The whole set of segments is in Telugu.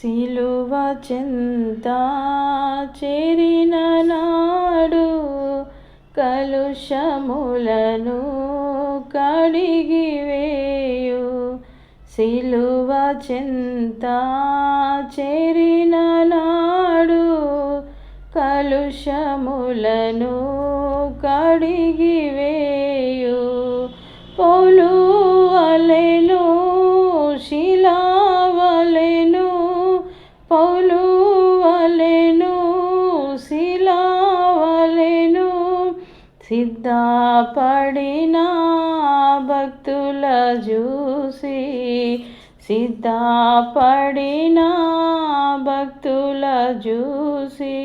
సిలువ చెంత చేరిన నాడు కలుషములను కడిగివేయు సిలువ చెంత చేరిన నాడు కలుషములను కడిగివేయు సిద్ధపడిన భక్తుల చూసి సిద్ధపడిన భక్తుల చూసి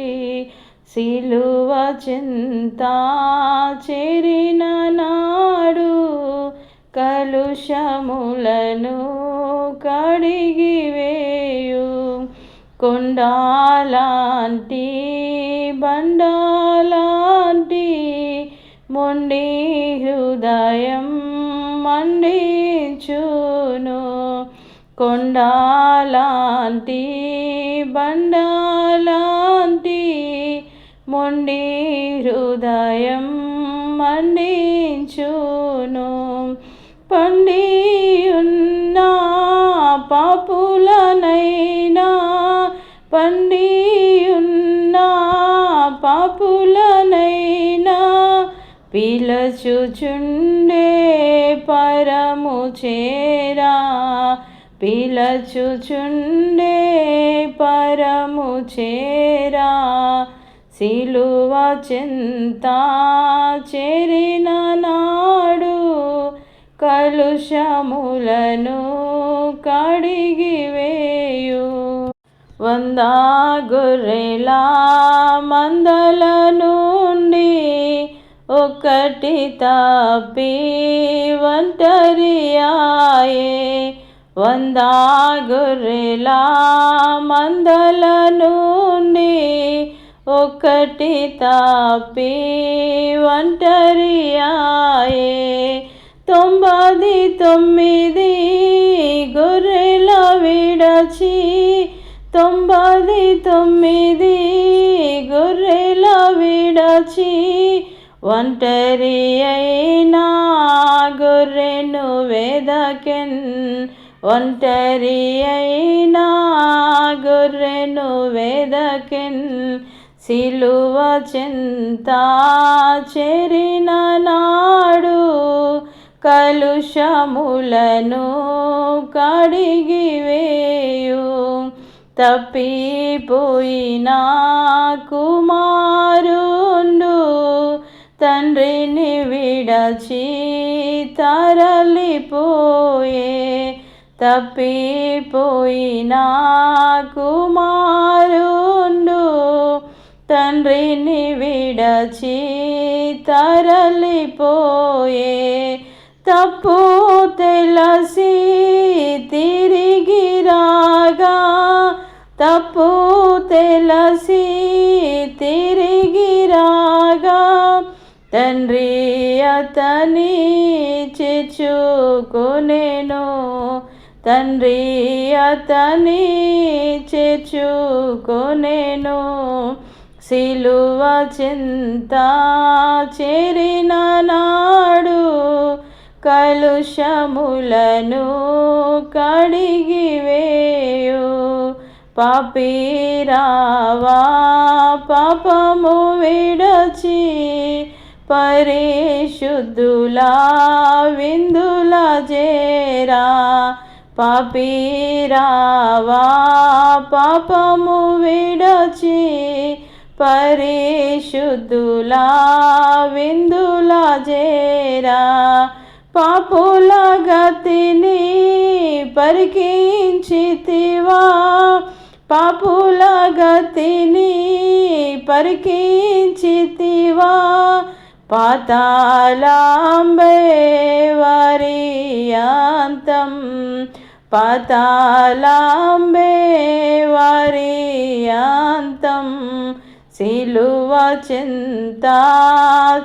సిలువ చింత చెరిన నాడు కలుషములను కడిగివేయు కొండాలాంటి బండాలాంటి హృదయం మండించును కొండాలాంటి బండాలాంటి మొండి హృదయం మండించును ఉన్న పాపులనైనా పండి పిలచుచుండే పరము చేరా. పిలచుచుండే పరము చేరా. సిలువ చింత చెరిన నాడు కలుషములను కడిగివేయు వంద గొర్రెల మందల నుండి ఒకటి తప్పి ఒంటరియాయే వందా గుర్రెలా మందల నుండి ఒకటి తప్పి ఒంటరియాయే తొంభది తొమ్మిది గొర్రెల విడచి తొంభది తొమ్మిది గొర్రెల విడచి ఒంటరి అయినా గొర్రెను వెదకెన్. ఒంటరి అయినా గొర్రెను వెదకెన్. సిలువ చింత చెరిన నాడు కలుషములను కడిగివేయు తప్పిపోయిన కుమారుండు తండ్రిని విడచి తరలిపోయే తప్పిపోయిన కుమారుండు. తండ్రిని విడచి తరలిపోయే తప్పు తెలసి తిరిగి రాగా తప్పు తెలసి తిరిగి తండ్రి అతని చేర్చుకొనేను. తండ్రి అతని చేర్చుకొనేను. సిలువ చింత చేరిన నాడు కలుషములను కడిగివేయు పాపిరావా పాపము విడచి పరిశుద్ధులా విందుల జేరా పపీరావా పాపము విడచి పరిశుద్ధులా విందుల జేరా పాపుల గతిని పరికించితివా పాపుల గతిని పరికించితివా పాతాళంబే వరియాంతం పాతాళంబే వరియాంతం సిలువ చింత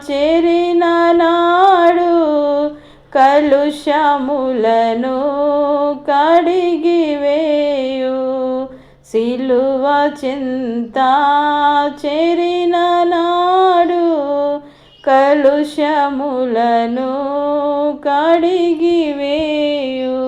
చేరిన నాడు కలుషములను కడిగివేయు సిలువ చింత చేరిన నాడు కలుషములను కడిగివేయు